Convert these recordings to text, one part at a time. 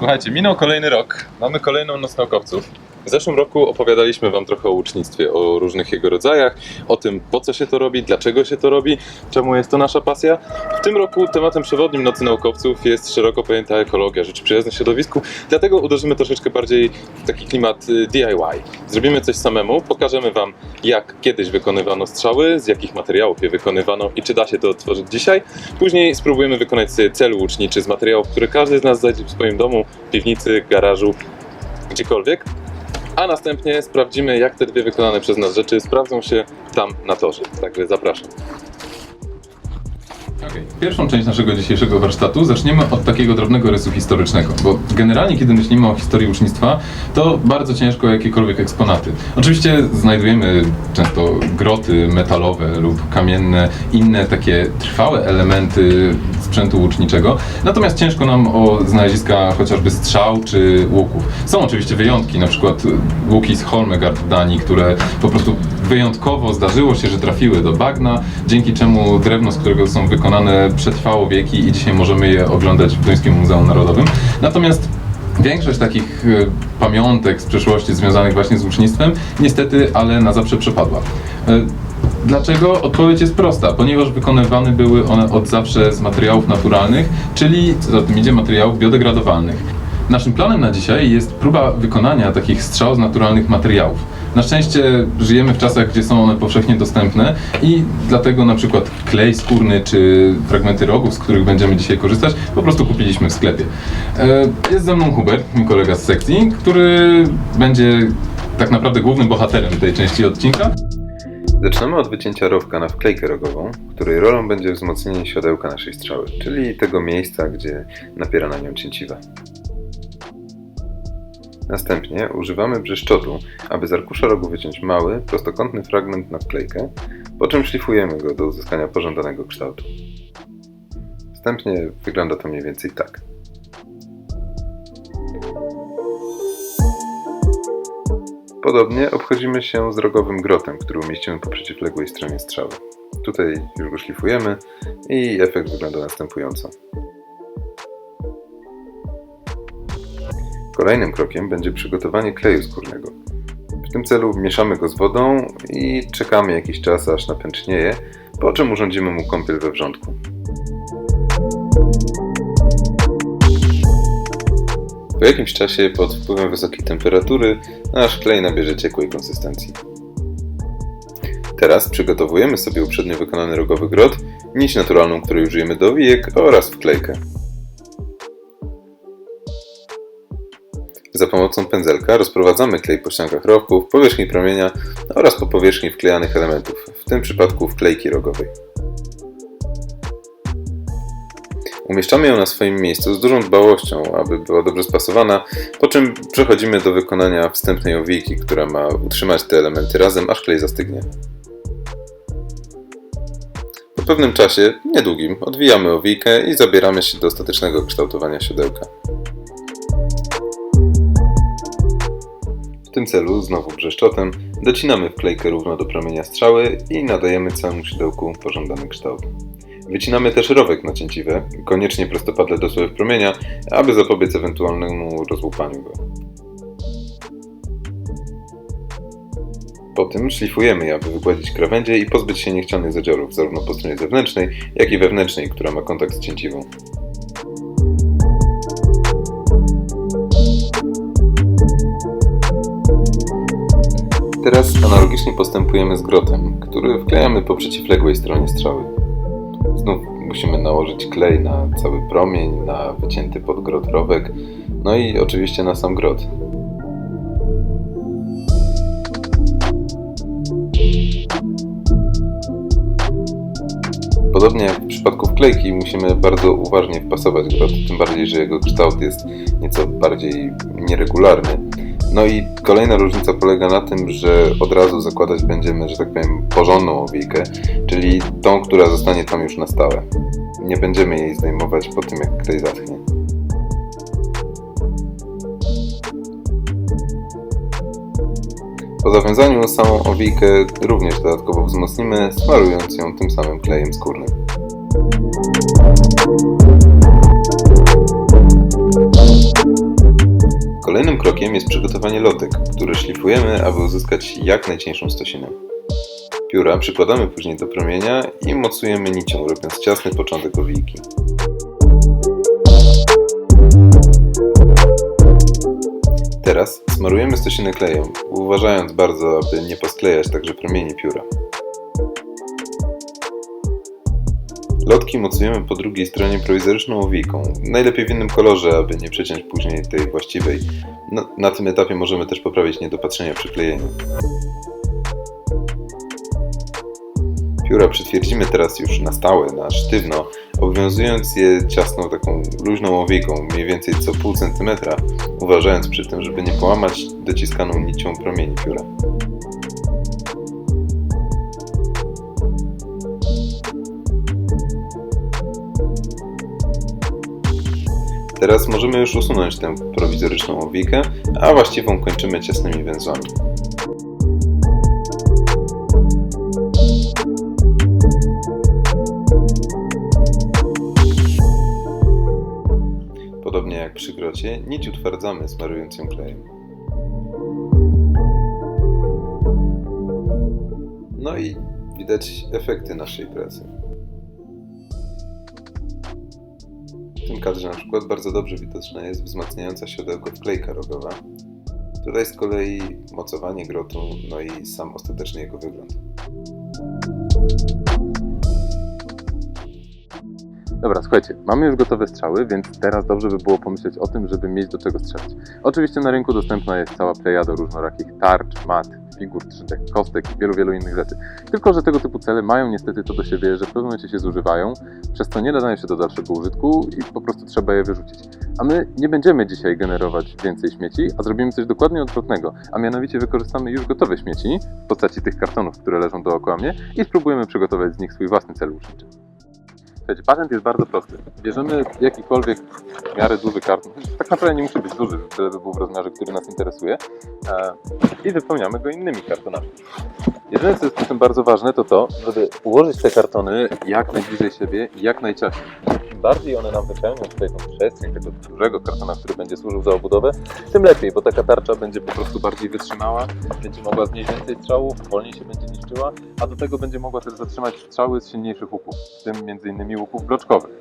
Słuchajcie, minął kolejny rok. Mamy kolejną Noc Naukowców. W zeszłym roku opowiadaliśmy Wam trochę o łucznictwie, o różnych jego rodzajach, o tym po co się to robi, dlaczego się to robi, czemu jest to nasza pasja. W tym roku tematem przewodnim Nocy Naukowców jest szeroko pojęta ekologia, rzeczy przyjazne środowisku, dlatego uderzymy troszeczkę bardziej w taki klimat y, DIY. Zrobimy coś samemu, pokażemy Wam jak kiedyś wykonywano strzały, z jakich materiałów je wykonywano i czy da się to odtworzyć dzisiaj. Później spróbujemy wykonać sobie cel łuczniczy z materiałów, które każdy z nas znajdzie w swoim domu, piwnicy, garażu, gdziekolwiek. A następnie sprawdzimy, jak te dwie wykonane przez nas rzeczy sprawdzą się tam na torze. Także zapraszam. Okay. Pierwszą część naszego dzisiejszego warsztatu zaczniemy od takiego drobnego rysu historycznego, bo generalnie kiedy myślimy o historii ucznictwa, to bardzo ciężko jakiekolwiek eksponaty. Oczywiście znajdujemy często groty metalowe lub kamienne, inne takie trwałe elementy sprzętu łuczniczego, natomiast ciężko nam o znaleziska chociażby strzał czy łuków. Są oczywiście wyjątki, na przykład łuki z Holmegard w Danii, które po prostu wyjątkowo zdarzyło się, że trafiły do bagna, dzięki czemu drewno, z którego są wykonane, przetrwało wieki i dzisiaj możemy je oglądać w Duńskim Muzeum Narodowym. Natomiast Większość takich e, pamiątek z przeszłości związanych właśnie z łucznictwem niestety, ale na zawsze przepadła. E, Dlaczego? Odpowiedź jest prosta, ponieważ wykonywane były one od zawsze z materiałów naturalnych, czyli co za tym idzie materiałów biodegradowalnych. Naszym planem na dzisiaj jest próba wykonania takich strzał z naturalnych materiałów. Na szczęście żyjemy w czasach, gdzie są one powszechnie dostępne i dlatego na przykład klej skórny czy fragmenty rogów, z których będziemy dzisiaj korzystać, po prostu kupiliśmy w sklepie. E, Jest ze mną Hubert, mój kolega z sekcji, który będzie tak naprawdę głównym bohaterem tej części odcinka. Zaczynamy od wycięcia rowka na wklejkę rogową, której rolą będzie wzmocnienie siodełka naszej strzały, czyli tego miejsca, gdzie napiera na nią cięciwa. Następnie używamy brzeszczotu, aby z arkusza rogu wyciąć mały, prostokątny fragment na wklejkę, po czym szlifujemy go do uzyskania pożądanego kształtu. Wstępnie wygląda to mniej więcej tak. Podobnie obchodzimy się z rogowym grotem, który umieścimy po przeciwległej stronie strzały. Tutaj już go szlifujemy i efekt wygląda następująco. Kolejnym krokiem będzie przygotowanie kleju skórnego. W tym celu mieszamy go z wodą i czekamy jakiś czas aż napęcznieje, po czym urządzimy mu kąpiel we wrzątku. Po jakimś czasie pod wpływem wysokiej temperatury nasz klej nabierze ciekłej konsystencji. Teraz przygotowujemy sobie uprzednio wykonany rogowy grot, nić naturalną, której użyjemy do owijek oraz wklejkę. Za pomocą pędzelka rozprowadzamy klej po ściankach rowków, powierzchni promienia oraz po powierzchni wklejanych elementów, w tym przypadku wklejki rogowej. Umieszczamy ją na swoim miejscu z dużą dbałością, aby była dobrze spasowana, po czym przechodzimy do wykonania wstępnej owijki, która ma utrzymać te elementy razem, aż klej zastygnie. Po pewnym czasie, niedługim, odwijamy owijkę i zabieramy się do ostatecznego kształtowania siodełka. W tym celu, znowu brzeszczotem, docinamy wklejkę równo do promienia strzały i nadajemy całemu siodełku pożądany kształt. Wycinamy też rowek na cięciwe, koniecznie prostopadle do słów promienia, aby zapobiec ewentualnemu rozłupaniu go. Po tym szlifujemy je, aby wygładzić krawędzie i pozbyć się niechcianych zadziorów, zarówno po stronie zewnętrznej, jak i wewnętrznej, która ma kontakt z cięciwą. Teraz analogicznie postępujemy z grotem, który wklejamy po przeciwległej stronie strzały. Znów musimy nałożyć klej na cały promień, na wycięty pod grot rowek, no i oczywiście na sam grot. Podobnie jak w przypadku wklejki musimy bardzo uważnie wpasować grot, tym bardziej, że jego kształt jest nieco bardziej nieregularny. No i kolejna różnica polega na tym, że od razu zakładać będziemy, że tak powiem, porządną owijkę, czyli tą, która zostanie tam już na stałe. Nie będziemy jej zdejmować po tym, jak klej zaschnie. Po zawiązaniu samą owijkę również dodatkowo wzmocnimy, smarując ją tym samym klejem skórnym. Krokiem jest przygotowanie lotek, które szlifujemy, aby uzyskać jak najcieńszą stosinę. Pióra przykładamy później do promienia i mocujemy nicią, robiąc ciasny początek owijki. Teraz smarujemy stosinę klejem, uważając bardzo, aby nie posklejać także promieni pióra. Lotki mocujemy po drugiej stronie prowizoryczną owijką, najlepiej w innym kolorze, aby nie przeciąć później tej właściwej. Na, na tym etapie możemy też poprawić niedopatrzenia przy klejeniu. Pióra przytwierdzimy teraz już na stałe, na sztywno, obowiązując je ciasną taką luźną owijką, mniej więcej co pół centymetra, uważając przy tym, żeby nie połamać dociskaną nicią promieni pióra. Teraz możemy już usunąć tę prowizoryczną owijkę, a właściwą kończymy ciasnymi węzłami. Podobnie jak przy grocie, nić utwardzamy smarując ją klejem. No i widać efekty naszej pracy. Tym kadrze na przykład bardzo dobrze widoczna jest wzmacniająca siodełko wklejka rogowa. Tutaj z kolei mocowanie grotu, no i sam ostateczny jego wygląd. Dobra, słuchajcie, mamy już gotowe strzały, więc teraz dobrze by było pomyśleć o tym, żeby mieć do czego strzelać. Oczywiście na rynku dostępna jest cała plejada różnorakich tarcz, mat, figur 3D, kostek i wielu, wielu innych rzeczy. Tylko, że tego typu cele mają niestety to do siebie, że w pewnym momencie się zużywają, przez co nie nadają się do dalszego użytku i po prostu trzeba je wyrzucić. A my nie będziemy dzisiaj generować więcej śmieci, a zrobimy coś dokładnie odwrotnego, a mianowicie wykorzystamy już gotowe śmieci w postaci tych kartonów, które leżą dookoła mnie i spróbujemy przygotować z nich swój własny cel łuczniczy. Słuchajcie, patent jest bardzo prosty. Bierzemy jakikolwiek w miarę duży karton, tak naprawdę nie musi być duży, tyle by był w rozmiarze, który nas interesuje, e, i wypełniamy go innymi kartonami. Jedyne, co jest przy tym bardzo ważne, to to, żeby ułożyć te kartony jak najbliżej siebie jak najciaśniej. Bardziej one nam wypełnią tutaj tą przestrzeń tego dużego kartona, który będzie służył za obudowę, tym lepiej, bo taka tarcza będzie po prostu bardziej wytrzymała, będzie mogła znieść więcej strzałów, wolniej się będzie niszczyła, a do tego będzie mogła też zatrzymać strzały z silniejszych łuków, w tym m.in. łuków bloczkowych.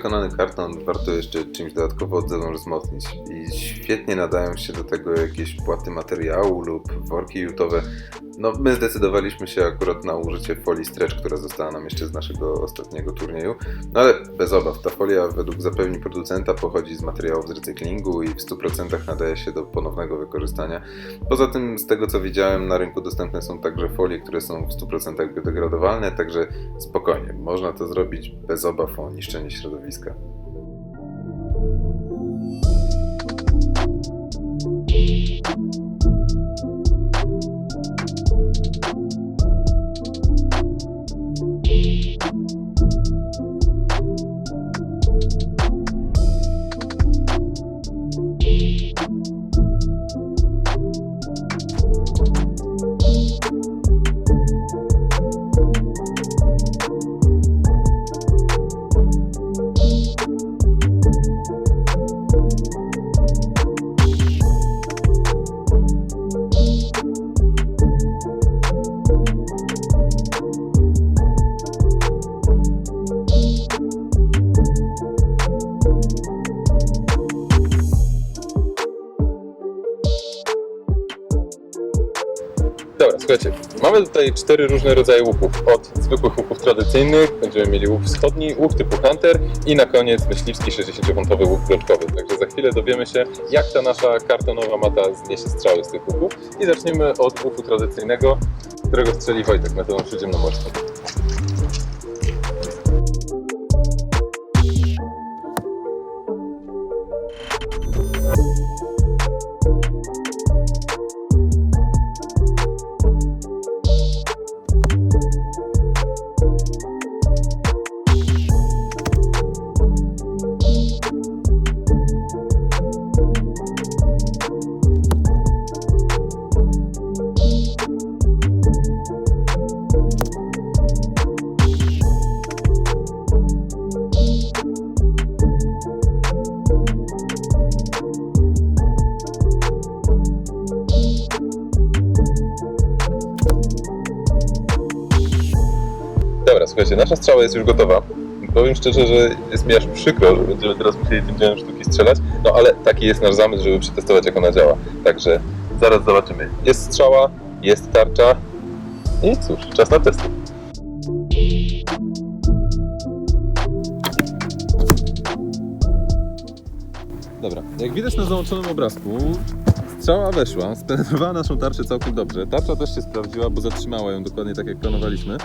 Wykonany karton warto jeszcze czymś dodatkowo od zewnątrz wzmocnić i świetnie nadają się do tego jakieś płaty materiału lub worki jutowe. No, my zdecydowaliśmy się akurat na użycie folii stretch, która została nam jeszcze z naszego ostatniego turnieju. No ale bez obaw, ta folia według zapewni producenta pochodzi z materiałów z recyklingu i w 100% nadaje się do ponownego wykorzystania. Poza tym, z tego co widziałem, na rynku dostępne są także folie, które są w 100% biodegradowalne, także spokojnie, można to zrobić bez obaw o niszczenie środowiska. Słuchajcie, mamy tutaj cztery różne rodzaje łuków. Od zwykłych łuków tradycyjnych, będziemy mieli łuk wschodni, łuk typu Hunter i na koniec myśliwski 60-wątowy łuk bloczkowy. Także za chwilę dowiemy się, jak ta nasza kartonowa mata zniesie strzały z tych łuków. I zaczniemy od łuku tradycyjnego, którego strzeli Wojtek metodą śródziemnomorską. Dobra, słuchajcie, nasza strzała jest już gotowa. Powiem szczerze, że jest mi aż przykro, że będziemy teraz musieli tym dziełem sztuki strzelać, no ale taki jest nasz zamysł, żeby przetestować jak ona działa. Także zaraz zobaczymy. Jest strzała, jest tarcza i cóż, czas na testy. Dobra, jak widać na załączonym obrazku, strzała weszła, spenetrowała naszą tarczę całkiem dobrze. Tarcza też się sprawdziła, bo zatrzymała ją dokładnie tak jak planowaliśmy.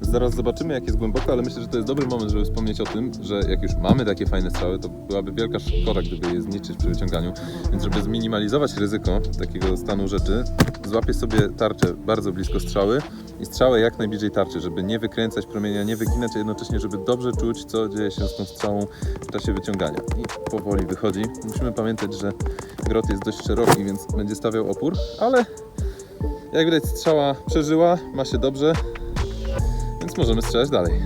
Zaraz zobaczymy jak jest głęboko, ale myślę, że to jest dobry moment, żeby wspomnieć o tym, że jak już mamy takie fajne strzały, to byłaby wielka szkoda, gdyby je zniszczyć przy wyciąganiu. Więc żeby zminimalizować ryzyko takiego stanu rzeczy, złapię sobie tarczę bardzo blisko strzały i strzałę jak najbliżej tarczy, żeby nie wykręcać promienia, nie wyginać, a jednocześnie, żeby dobrze czuć, co dzieje się z tą strzałą w czasie wyciągania. I powoli wychodzi. Musimy pamiętać, że grot jest dość szeroki, więc będzie stawiał opór, ale jak widać strzała przeżyła, ma się dobrze, więc możemy strzelać dalej.